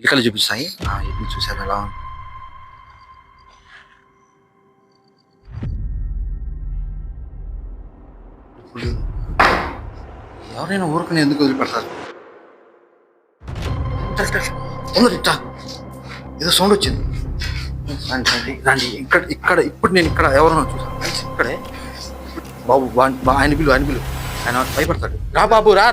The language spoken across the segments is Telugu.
ఎలుకలు చూపిస్తాయి. ఆ ఇల్లు చూసారు ఎలా ఇప్పుడు ఎవరైనా ఊరుకుని ఎందుకు వదిలిపెడతారు? ఏదో సౌండ్ వచ్చింది. రండి రండి ఇక్కడ ఇక్కడ ఇప్పుడు నేను ఇక్కడ ఎవరన్నా చూసాను ఇక్కడే. బాబు ఆయన బిల్లు ఆయన బిల్లు ఆయన భయపడతాడు. రా బాబు రా.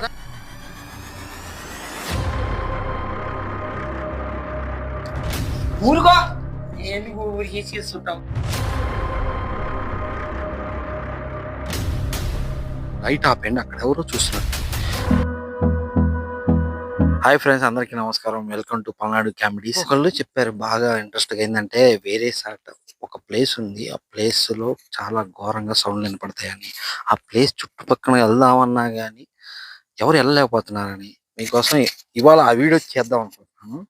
ఊరుకో. ఎందుకు ఊరికి చేస్తుంటాం లైట్ ఆపండి అక్కడ ఎవరో చూస్తున్నారు. హాయ్ ఫ్రెండ్స్ అందరికీ నమస్కారం. వెల్కమ్ టు పల్నాడు కామెడీస్ ఒకళ్ళు చెప్పారు బాగా ఇంట్రెస్ట్గా ఏంటంటే వేరే సాట్ ఒక ప్లేస్ ఉంది. ఆ ప్లేస్లో చాలా ఘోరంగా సౌండ్లు వినపడతాయని. ఆ ప్లేస్ చుట్టుపక్కల వెళ్దామన్నా గానీ ఎవరు వెళ్ళలేకపోతున్నారని. మీకోసం ఇవాళ ఆ వీడియో చేద్దాం అనుకుంటున్నాను.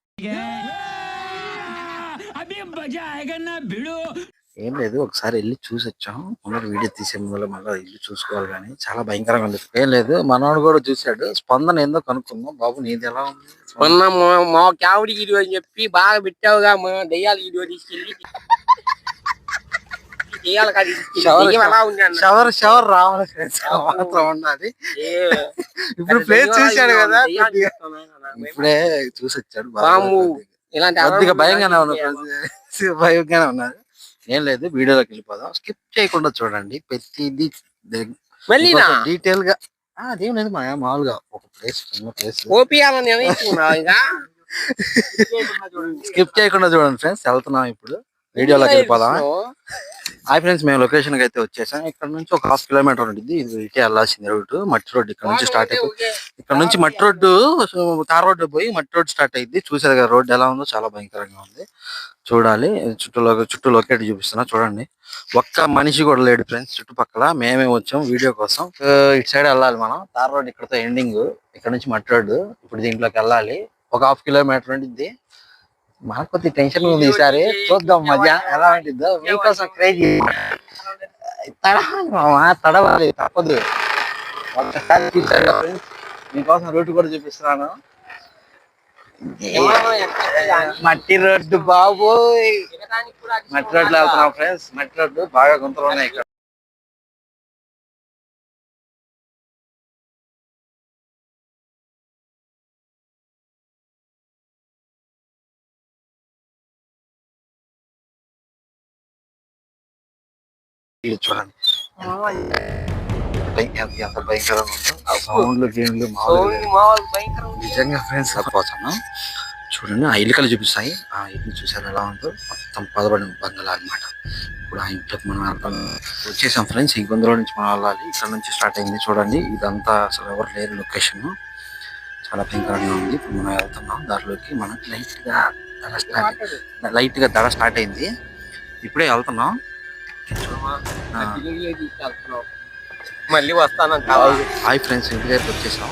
ఏం లేదు ఒకసారి వెళ్ళి చూసి వచ్చాం ముందర వీడియో తీసే ముందర మళ్ళీ ఇల్లు చూసుకోవాలి కానీ చాలా భయంకరంగా ఉంది. ఏం లేదు మనవాడు కూడా చూశాడు. స్పందన ఏందో కనుక్కుందాం. బాబు నీది ఎలా ఉంది? మా- మా కావిడి వీడియో అని చెప్పి బాగా పెట్టావుగా మా దెయ్యాల వీడియో తీసుకెళ్ళి. షవర్ దెయ్యం ఎలా ఉంది అన్న? షవర్ రావాలి. మాత్రం ఉండాలి ఇప్పుడు ప్లేస్ చూశాడు కదా. ఇప్పుడే చూసి వచ్చాడు బాగా పాము. కొద్దిగా. ఇలాంటి భయంగానే ఉండాలి. భయంగానే ఉన్నారు. ఏం లేదు వీడియోలోకి వెళ్ళిపోదాం. స్కిప్ చేయకుండా చూడండి. ప్రతిదీ డీటెయిల్గా అదేం లేదు మా మామూలుగా ఒక ప్లేస్ ప్లేస్. స్కిప్ చేయకుండా చూడండి ఫ్రెండ్స్ వెళ్తున్నాం ఇప్పుడు. వీడియోలోకి వెళ్ళిపోదాం హాయ్ ఫ్రెండ్స్ మేము లొకేషన్కి అయితే వచ్చేసాం. ఇక్కడ నుంచి ఒక హాఫ్ కిలోమీటర్ ఉంటుంది ఇది ఇటే వెళ్ళాల్సింది రోడ్డు మట్టి రోడ్డు ఇక్కడ నుంచి స్టార్ట్ అయిపోయి ఇక్కడ నుంచి మట్టి రోడ్డు తార్ రోడ్డు పోయి మట్టి రోడ్డు స్టార్ట్ అయింది చూసేది కదా రోడ్డు ఎలా ఉందో చాలా భయంకరంగా ఉంది. చూడాలి. చుట్టూ చుట్టూ లొకేట్ చూపిస్తున్నా చూడండి. ఒక్క మనిషి కూడా లేడు ఫ్రెండ్స్ చుట్టుపక్కల. మేమే వచ్చాం వీడియో కోసం. ఇటు సైడ్ వెళ్ళాలి మనం. తార్ రోడ్ ఇక్కడతో ఎండింగ్ ఇక్కడ నుంచి మట్టి రోడ్డు. ఇప్పుడు దీంట్లోకి వెళ్ళాలి. ఒక హాఫ్ కిలోమీటర్ ఉంటుంది మనకు కొద్ది టెన్షన్ ఉంది ఈసారి. చూద్దాం మజా ఎలా ఉంటుందో. మీకోసం క్రేజీ తడవాలి మామ తడవాలి తప్పదు. చూసారు మీకోసం రూట్ కూడా చూపిస్తున్నాను. మట్టి రోడ్డు బాబోయ్. మట్టి రోడ్లు వెళ్తున్నాం ఫ్రెండ్స్ మట్టి రోడ్డు బాగా గుంతలు ఉన్నాయి ఇక్కడ. ఇది చూడండి. ఎంత భయంకరంగా ఉందో. ఆ సౌండ్లు గేమ్లు మామూలుగా నిజంగా ఫ్రెండ్స్ చూడండి ఆ ఇల్లుకలు చూపిస్తాయి. ఆ ఇల్లు చూసారు ఎలా ఉందో? మొత్తం పదబడిన బంగ్లా అన్నమాట. ఇప్పుడు ఆ ఇంట్లోకి మనం వెళ్తాం వచ్చేసాం ఫ్రెండ్స్. ఈ గొంతులో నుంచి మనం వెళ్ళాలి. ఇక్కడ నుంచి స్టార్ట్ అయింది చూడండి. ఇదంతా అసలు ఎవరు లేరు లొకేషన్. చాలా భయంకరంగా ఉంది. ఇప్పుడు మనం వెళ్తున్నాం. దారిలోకి మనకి లైట్గా దడ స్టార్ట్ లైట్గా దడ స్టార్ట్ అయింది. ఇప్పుడే వెళ్తున్నాం. మళ్ళీ వస్తానంట హాయ్ ఫ్రెండ్స్ ఇంటి దగ్గరికి వచ్చేసాం.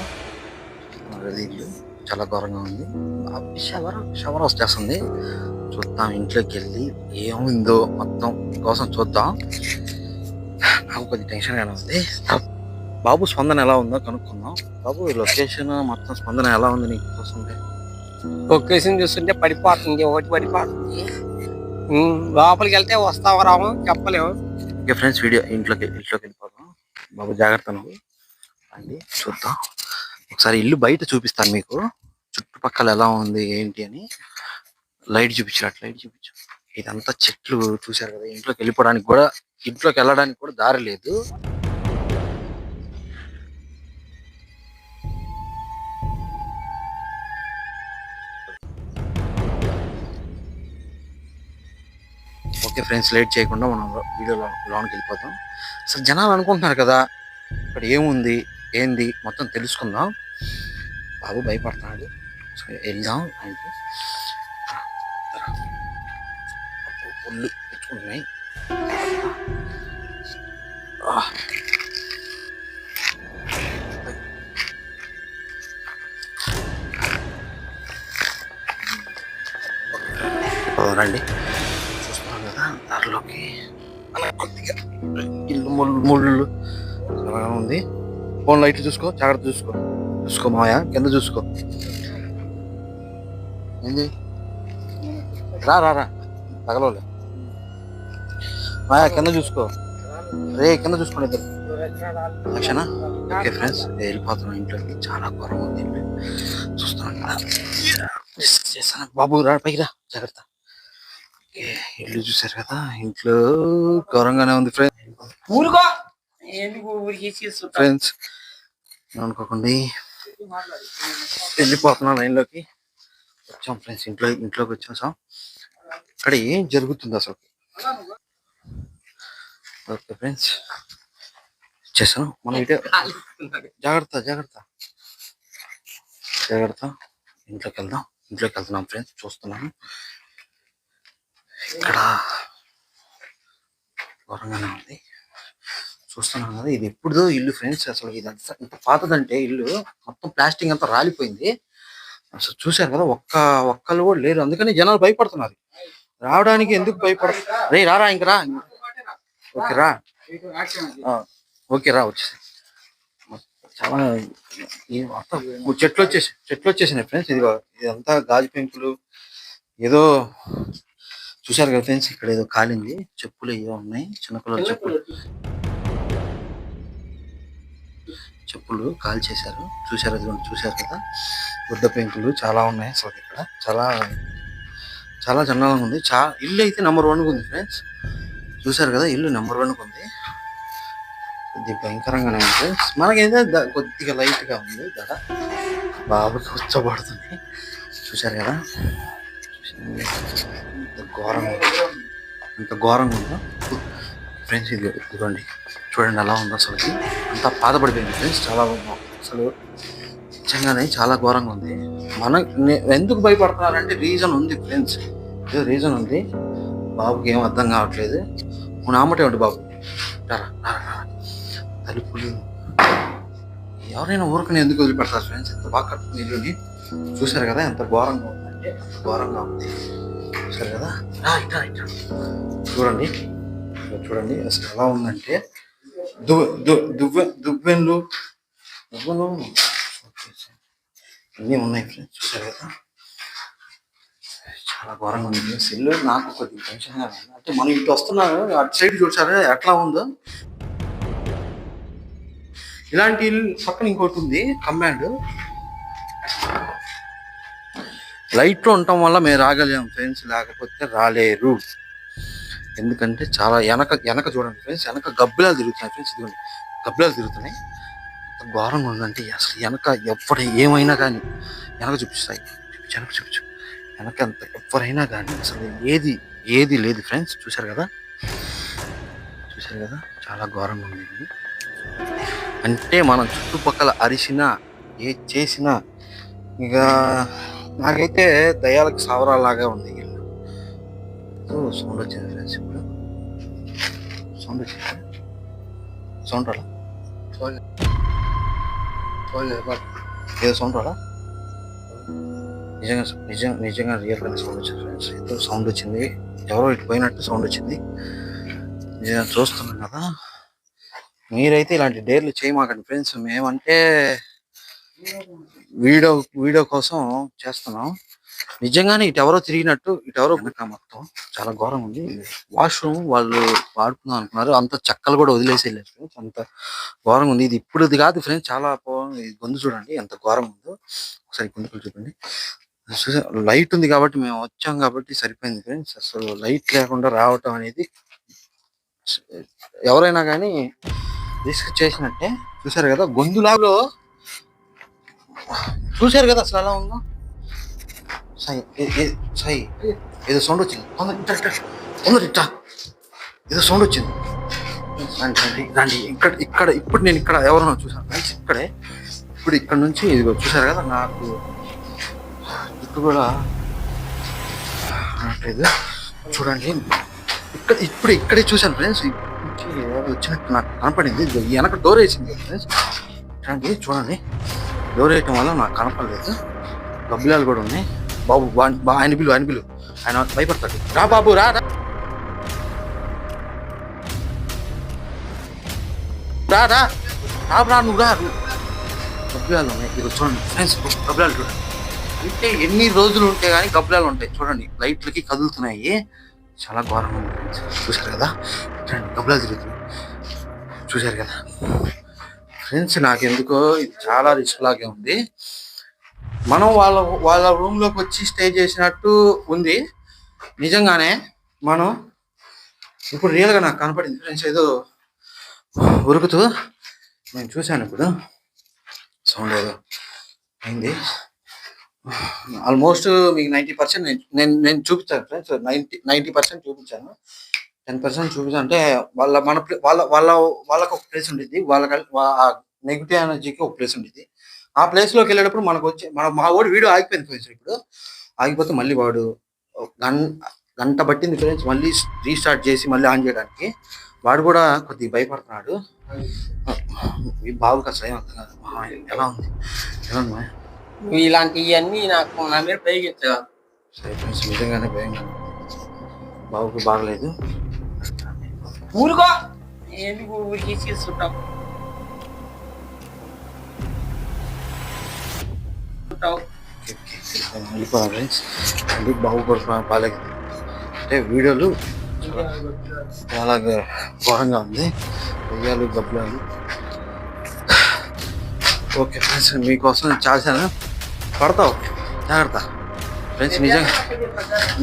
ఇల్లు చాలా ఘోరంగా ఉంది. ఆ షవర్ షవర్ వచ్చేస్తుంది. చూద్దాం ఇంట్లోకి వెళ్ళి ఏముందో మొత్తం కోసం చూద్దాం. నాకు కొద్ది టెన్షన్ గానే ఉంది. బాబు స్పందన ఎలా ఉందో కనుక్కుందాం. బాబు లొకేషన్ మొత్తం స్పందన ఎలా ఉంది నీకు చూస్తుంటే లొకేషన్ చూస్తుంటే పడిపోతుంది ఒకటి పడిపోతుంది. లోపలికి వెళ్తే వస్తావా రాము? చెప్పలేము ఓకే ఫ్రెండ్స్ వీడియో ఇంట్లోకి ఇంట్లోకి వెళ్ళిపోదాం. బాబు జాగ్రత్త నువ్వు. అండి చూద్దాం. ఒకసారి ఇల్లు బయట చూపిస్తాను మీకు. చుట్టుపక్కల ఎలా ఉంది ఏంటి అని. లైట్ చూపించారు అట్లా లైట్ చూపించు. ఇదంతా చెట్లు చూశారు కదా ఇంట్లోకి వెళ్ళిపోవడానికి కూడా ఇంట్లోకి వెళ్ళడానికి కూడా దారి లేదు. ఓకే ఫ్రెండ్స్ లేట్ చేయకుండా మనం వీడియో లోనికి వెళ్ళిపోతాం. అసలు జనాలు అనుకుంటున్నారు కదా ఇక్కడ ఏముంది ఏంది మొత్తం తెలుసుకుందాం. బాబు భయపడుతున్నాడు. వెళ్దాం ఆయనకి ఒళ్ళు తెచ్చుకుంటున్నాయి రండి. అలా కొద్దిగా ఇల్లు ముళ్ళు ముళ్ళు. చాలా ఉంది. ఫోన్ లైట్ చూసుకో జాగ్రత్త చూసుకో. చూసుకో మాయా కింద చూసుకో. ఏంది? రా రా రా. తగలలే మాయా కింద చూసుకో. రే కింద చూసుకోండి ఇద్దరు లక్షణ ఓకే ఫ్రెండ్స్ వెళ్ళిపోతున్నాం ఇంట్లోకి. చాలా ఘోరం ఉంది. ఇల్లు చూస్తున్నాం కదా. Yes, చేస్తాను బాబు రా పైకి రా. జాగ్రత్త. ఇల్లు చూసారు కదా ఇంట్లో ఘోరంగానే ఉంది ఫ్రెండ్స్ ఫ్రెండ్స్ అనుకోకండి. వెళ్ళిపోతున్నాం లైన్లోకి వచ్చాం ఫ్రెండ్స్ ఇంట్లో ఇంట్లోకి వచ్చేసాం ఇక్కడ ఏం జరుగుతుంది అసలు? ఓకే ఫ్రెండ్స్ వచ్చేసాను మనం ఇటే జాగ్రత్త జాగ్రత్త. జాగ్రత్త. ఇంట్లోకి వెళ్దాం. ఇంట్లోకి వెళ్తున్నాం ఫ్రెండ్స్ చూస్తున్నాను. ఇక్కడ ఘోరంగానే ఉంది. చూస్తున్నాం కదా ఇది ఎప్పుడుదో ఇల్లు ఫ్రెండ్స్ అసలు ఇది అంత ఇంత పాతదంటే ఇల్లు మొత్తం ప్లాస్టింగ్ అంతా రాలిపోయింది. అసలు చూశారు కదా ఒక్క ఒక్కళ్ళు కూడా లేరు. అందుకని జనాలు భయపడుతున్నారు. రావడానికి ఎందుకు భయపడ? రే రారా ఇంక రా. ఓకే రా. ఓకే రా వచ్చేసి. చాలా మొత్తం చెట్లు వచ్చేసి చెట్లు వచ్చేసినాయి ఫ్రెండ్స్. ఇది ఇదంతా గాజు పెంకులు ఏదో చూశారు కదా ఫ్రెండ్స్? ఇక్కడ ఏదో కాలింది. చెప్పులు ఏవో ఉన్నాయి. చిన్నపిల్లల చెప్పులు. చెప్పులు కాల్ చేశారు. అదిగోండి చూశారు కదా. గుడ్డ పెంకులు చాలా ఉన్నాయి అసలు ఇక్కడ. చాలా చాలా చండాలంగా ఉంది. చా ఇల్లు అయితే నెంబర్ వన్ ఉంది ఫ్రెండ్స్. చూశారు కదా ఇల్లు నెంబర్ వన్ ఉంది. కొద్ది భయంకరంగానే ఉంది ఫ్రెండ్స్. మనకైతే కొద్దిగా లైట్గా ఉంది. దడ బాబుకి ఉచ్చబడుతుంది. చూశారు కదా? ఘోరంగా ఎంత ఘోరంగా ఉందో? ఫ్రెండ్స్ ఇది ఇదిగోండి. చూడండి ఎలా ఉందో అసలు అంతా బాధపడిపోయింది ఫ్రెండ్స్ చాలా అసలు నిజంగానే చాలా ఘోరంగా ఉంది. మనం ఎందుకు భయపడుతున్నారంటే రీజన్ ఉంది ఫ్రెండ్స్ ఏదో రీజన్ ఉంది. బాబుకి ఏం అర్థం కావట్లేదు. నువ్వు నామటే ఉండు బాబు? తలుపులు. ఎవరైనా ఊరుకుని ఎందుకు వదిలిపెడతారు ఫ్రెండ్స్ ఎంత బాగా కట్టుకుని ఇల్లుని చూశారు కదా ఎంత ఘోరంగా ఉందంటే అంత ఘోరంగా ఉంది. కదా చూడండి. చూడండి అసలు ఎలా ఉందంటే దువ్వె దువ్వెన్లు అన్నీ ఉన్నాయి. ఫ్రెండ్స్ చూసారు కదా? చాలా ఘోరంగా ఉంది. సెల్లు నాకు కొద్దిగా టెన్షన్ అంటే మనం ఇటు వస్తున్నాను అటు సైడ్ చూసారా ఎట్లా ఉందో? ఇలాంటి ఇల్లు పక్కన ఇంకోటి ఉంది కమాండ్ లైట్లో ఉండటం వల్ల మేము రాగలేము ఫ్రెండ్స్ లేకపోతే రాలేరు. ఎందుకంటే చాలా వెనక వెనక చూడండి ఫ్రెండ్స్ వెనక గబ్బిలాలు తిరుగుతున్నాయి ఫ్రెండ్స్ ఇదిగోండి. గబ్బిలాలు తిరుగుతున్నాయి. ఎంత ఘోరంగా ఉందంటే అసలు వెనక ఎవడ ఏమైనా కానీ వెనక చూపిస్తాయి. చూపించు వెనక చూపించు. వెనక ఎంత ఎవరైనా కానీ అసలు ఏది ఏది లేదు ఫ్రెండ్స్. చూశారు కదా? చూశారు కదా? చాలా ఘోరంగా ఉంది అంటే మనం చుట్టుపక్కల అరిసినా ఏ చేసినా ఇక నాకైతే దయాలకు సావరాలాగా ఉంది ఈ సౌండ్ వచ్చింది ఫ్రెండ్స్ ఇప్పుడు. సౌండ్ వచ్చింది? సౌండ్ రాలా? ఏదో సౌండ్ రాలా? నిజంగా నిజంగా నిజంగా రియల్ సౌండ్ వచ్చింది ఫ్రెండ్స్. ఏదో సౌండ్ వచ్చింది. ఎవరో ఇటు పోయినట్టు సౌండ్ వచ్చింది. నిజంగా చూస్తున్నాం కదా. మీరైతే ఇలాంటి డేర్లు చేయమాకండి ఫ్రెండ్స్. మేమంటే వీడియో వీడియో కోసం చేస్తున్నాం. నిజంగానే ఇటు ఎవరో తిరిగినట్టు ఇటెవరో ఎవరో మొత్తం చాలా ఘోరం ఉంది వాష్రూమ్ వాళ్ళు వాడుకుందాం అనుకున్నారు. అంత చెక్కలు కూడా వదిలేసి వెళ్ళారు ఫ్రెండ్స్ అంత ఘోరంగా ఉంది ఇది ఇప్పుడు ఇది కాదు ఫ్రెండ్స్ చాలా గొంతు చూడండి ఎంత ఘోరం ఉందో ఒకసారి గొంతులు చూడండి. చూసా లైట్ ఉంది కాబట్టి మేము వచ్చాం కాబట్టి సరిపోయింది ఫ్రెండ్స్. అసలు లైట్ లేకుండా రావటం అనేది ఎవరైనా కానీ రిస్క్ చేసినట్టే. చూసారు కదా గొంతులాలో చూసారు కదా అసలు ఎలా ఉందో? సాయి సాయి ఏదో సౌండ్ వచ్చింది. తొందర ఏదో సౌండ్ వచ్చింది. రండి రండి రండి. ఇక్కడ ఇక్కడ ఇప్పుడు నేను ఇక్కడ ఎవరన్నా చూసాను ఫ్రెండ్స్ ఇక్కడే. ఇప్పుడు ఇక్కడ నుంచి ఇదిగో చూసారు కదా నాకు. జుట్టు కూడా అనట్లేదు చూడండి. ఇక్కడ ఇప్పుడు ఇక్కడే చూశాను ఫ్రెండ్స్. వచ్చినట్టు నాకు కనపడింది. వెనక డోర్ వేసింది ఫ్రెండ్స్. చూడండి చూడండి. డోర్ వల్ల నాకు కనపడలేదు. గబ్బిలాలు కూడా ఉన్నాయి. బాబు బా- ఆయన పిలు ఆయన పిలు. ఆయన భయపడతాడు. రా బాబు రా రా. రా రా. రా నువ్వు రా గబ్బిలాలు ఉన్నాయి. ఇక్కడ చూడండి. ఫ్రెండ్స్ గబ్బిలాలు చూడండి. అంటే ఎన్ని రోజులు ఉంటే కానీ గబ్బిలాలు ఉంటాయి. చూడండి. లైట్లకి కదులుతున్నాయి. చాలా ఘోరంగా ఉంది చూశారు కదా? చూడండి గబ్బిలాలు తిరుగుతున్నాయి. చూశారు కదా? ఫ్రెండ్స్ నాకెందుకో ఇది చాలా రిస్క్ లాగే ఉంది. మనం వాళ్ళ వాళ్ళ రూమ్లోకి వచ్చి స్టే చేసినట్టు ఉంది. నిజంగానే మనం ఇప్పుడు రియల్గా నాకు కనపడింది. ఫ్రెండ్స్ ఏదో ఉరుకుతూ నేను చూశాను ఇప్పుడు. సౌండ్ ఏదో అయింది. ఆల్మోస్ట్ మీకు నైంటీ పర్సెంట్ నేను నేను చూపించాను. ఫ్రెండ్స్ నైంటీ నైంటీ పర్సెంట్ చూపించాను. టెన్ పర్సెంట్ చూపించాను అంటే వాళ్ళ మన ప్లే- వాళ్ళ వాళ్ళ వాళ్ళకి ఒక ప్లేస్ ఉండేది వాళ్ళ నెగిటివ్ ఎనర్జీకి ఒక ప్లేస్ ఉండేది ఆ ప్లేస్లోకి వెళ్ళేటప్పుడు మనకు వచ్చే మన మా వాడు వీడియో ఆగిపోయింది ఫ్రెండ్స్ ఇప్పుడు. ఆగిపోతే మళ్ళీ వాడు గం గంట పట్టింది ఫ్రెండ్స్ మళ్ళీ రీస్టార్ట్ చేసి మళ్ళీ ఆన్ చేయడానికి. వాడు కూడా కొద్దిగా భయపడుతున్నాడు. ఈ బాబుకి అసలు ఏం అర్థం కాదు. ఎలా ఉంది? ఎలా ఉంది మా? నువ్వు ఇలాంటివన్నీ నాకు నా మీద ప్రయోగించగా సరే ఫ్రెండ్స్ నిజంగానే భయంగా ఉంది. బాబుకి బాగలేదు. ఊరుకో. ఎందుకు ఊరికి తీసుకుంటావు. వెళ్ళిపోదాం ఫ్రెండ్స్ బాగాలేదు అంటే వీడియోలు చాలా ఘోరంగా ఉంది. దెయ్యాలు గబ్బలాలు. ఓకే ఫ్రెండ్స్ మీకోసం చాలాసాను పడతావు? జాగ్రత్త. ఫ్రెండ్స్ నిజంగా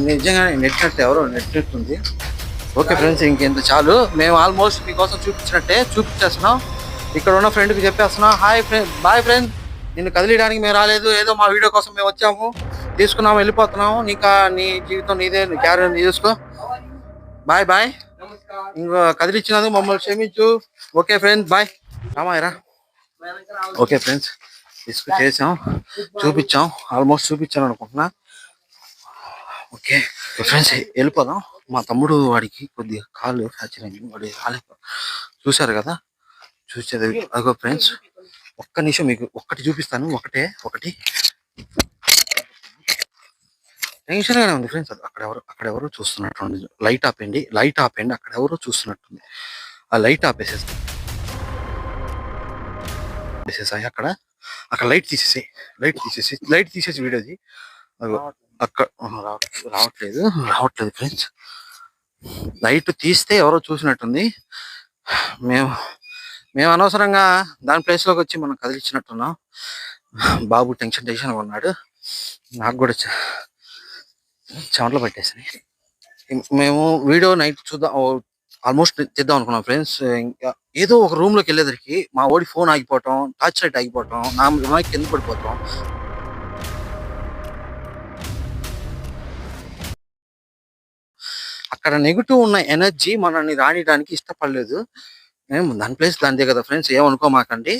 నిజంగానే నెట్ నెట్ ఎవరో నెట్ నెట్ ఉంది ఓకే ఫ్రెండ్స్ ఇంకెంత చాలు. మేము ఆల్మోస్ట్ మీకోసం చూపించినట్టే చూపించేస్తున్నాం. ఇక్కడ ఉన్న ఫ్రెండ్కి చెప్పేస్తున్నాం హాయ్ ఫ్రెండ్ బాయ్ ఫ్రెండ్ నిన్ను కదిలియడానికి మేము రాలేదు. ఏదో మా వీడియో కోసం మేము వచ్చాము. తీసుకున్నాము వెళ్ళిపోతున్నాము. నీకా నీ జీవితం నీదే నీ క్యారియర్ నీ చూసుకో. బాయ్ బాయ్ ఇంకా కదిలిచ్చినందుకు మమ్మల్ని క్షమించు. ఓకే ఫ్రెండ్స్ బాయ్ రామాయరా ఓకే ఫ్రెండ్స్ తీసుకు చేసాం. చూపించాం. ఆల్మోస్ట్ చూపించాను అనుకుంటున్నా ఓకే ఫ్రెండ్స్ వెళ్ళిపోదాం. మా తమ్ముడు వాడికి కొద్దిగా కాలు ఫ్రాక్చర్ అయింది. వాడు రాలేదు చూశారు కదా? చూసేది అదిగో ఫ్రెండ్స్ ఒక్క నిమిషం మీకు ఒక్కటి చూపిస్తాను. ఒకటే ఒకటి. టెన్షన్గానే ఉంది ఫ్రెండ్స్. అక్కడ ఎవరు అక్కడ ఎవరో చూస్తున్నట్టుంది. లైట్ ఆపండి లైట్ ఆపండి అక్కడ ఎవరో చూస్తున్నట్టుంది. ఆ లైట్ ఆపేసేసి ఆపేసేసాయి అక్కడ. అక్కడ లైట్ తీసేసి. లైట్ తీసేసి. లైట్ తీసేసి వీడియోది అదిగో. అక్కడ రావట్లేదు. రావట్లేదు ఫ్రెండ్స్. లైట్ తీస్తే ఎవరో చూసినట్టుంది. మేము మేము అనవసరంగా దాని ప్లేస్లోకి వచ్చి మనం కదిలించినట్టున్నాం బాబు టెన్షన్ టెన్షన్ ఉన్నాడు. నాకు కూడా చెమటలు పట్టేసినాయి. మేము వీడియో నైట్ చూద్దాం ఆల్మోస్ట్ తెద్దాం అనుకున్నాం ఫ్రెండ్స్. ఇంకా ఏదో ఒక రూమ్లోకి వెళ్ళేదరికి మా ఓడి ఫోన్ ఆగిపోవటం టార్చ్ లైట్ ఆగిపోవటం నా మైక్ కింద పడిపోతాం అక్కడ నెగిటివ్ ఉన్న ఎనర్జీ మనల్ని రానియడానికి ఇష్టపడలేదు. మేము దాని ప్లేస్ దానిదే కదా ఫ్రెండ్స్ ఏమనుకోమాకండి.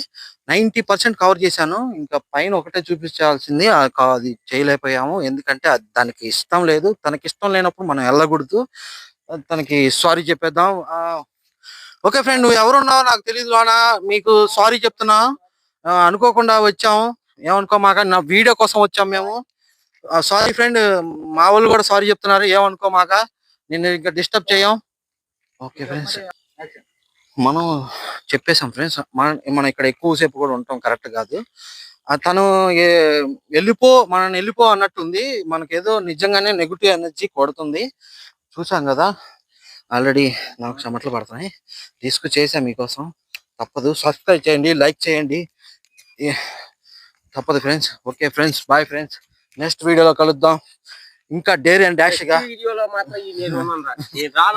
నైంటీ పర్సెంట్ కవర్ చేశాను. ఇంకా పైన ఒకటే చూపించాల్సింది అది చేయలేకపోయాము. ఎందుకంటే అది దానికి ఇష్టం లేదు. తనకి ఇష్టం లేనప్పుడు మనం వెళ్ళకూడదు. తనకి సారీ చెప్పేద్దాం. ఆ, ఓకే ఫ్రెండ్ నువ్వు ఎవరున్నావు నాకు తెలియదు లోనా మీకు సారీ చెప్తున్నా. అనుకోకుండా వచ్చాము ఏమనుకోమాక నా వీడియో కోసం వచ్చాము మేము. సారీ ఫ్రెండ్ మా వాళ్ళు కూడా సారీ చెప్తున్నారు. ఏమనుకోమాక? నేను ఇంకా డిస్టర్బ్ చేయం. Okay friends. మనం చెప్పేసాం ఫ్రెండ్స్. మన మనం ఇక్కడ ఎక్కువసేపు కూడా ఉంటాం కరెక్ట్ కాదు. తను వెళ్ళిపో మనల్ని వెళ్ళిపో అన్నట్టుంది. మనకేదో నిజంగానే నెగిటివ్ ఎనర్జీ కొడుతుంది. చూసాం కదా ఆల్రెడీ నాకు చెమటలు పడుతున్నాయి. తీసుకు చేసాం మీకోసం. తప్పదు. సబ్స్క్రైబ్ చేయండి లైక్ చేయండి. తప్పదు friends. Okay friends bye friends. Next వీడియోలో కలుద్దాం. ఇంకా డేర్ అండ్ డాష్గా వీడియోలో మాత్రం ఈ నేను ఉన్నాను రా. నేను రాను